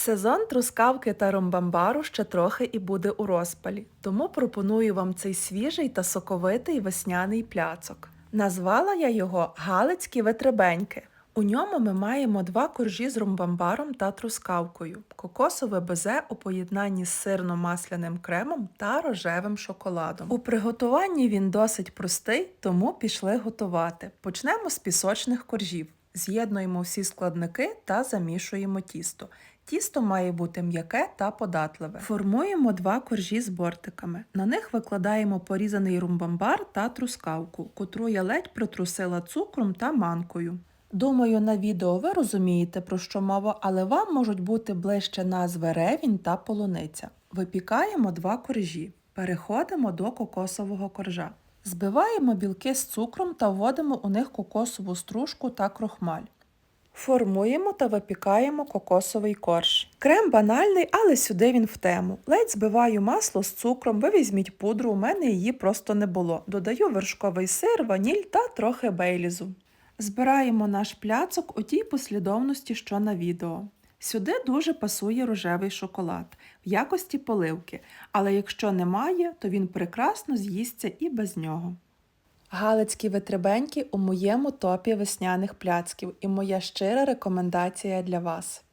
Сезон трускавки та ромбамбару ще трохи і буде у розпалі, тому пропоную вам цей свіжий та соковитий весняний пляцок. Назвала я його Галицькі ветребеньки. У ньому ми маємо два коржі з ромбамбаром та трускавкою, кокосове безе у поєднанні з сирно-масляним кремом та рожевим шоколадом. У приготуванні він досить простий, тому пішли готувати. Почнемо з пісочних коржів. З'єднуємо всі складники та замішуємо тісто. Тісто має бути м'яке та податливе. Формуємо два коржі з бортиками. На них викладаємо порізаний румбамбар та трускавку, котру я ледь притрусила цукром та манкою. Думаю, на відео ви розумієте, про що мова, але вам можуть бути ближче назви ревінь та полуниця. Випікаємо два коржі. Переходимо до кокосового коржа. Збиваємо білки з цукром та вводимо у них кокосову стружку та крохмаль. Формуємо та випікаємо кокосовий корж. Крем банальний, але сюди він в тему. Ледь збиваю масло з цукром, ви візьміть пудру, у мене її просто не було. Додаю вершковий сир, ваніль та трохи бейлізу. Збираємо наш пляцок у тій послідовності, що на відео. Сюди дуже пасує рожевий шоколад в якості поливки, але якщо немає, то він прекрасно з'їсться і без нього. Галицькі витребеньки у моєму топі весняних пляцків і моя щира рекомендація для вас.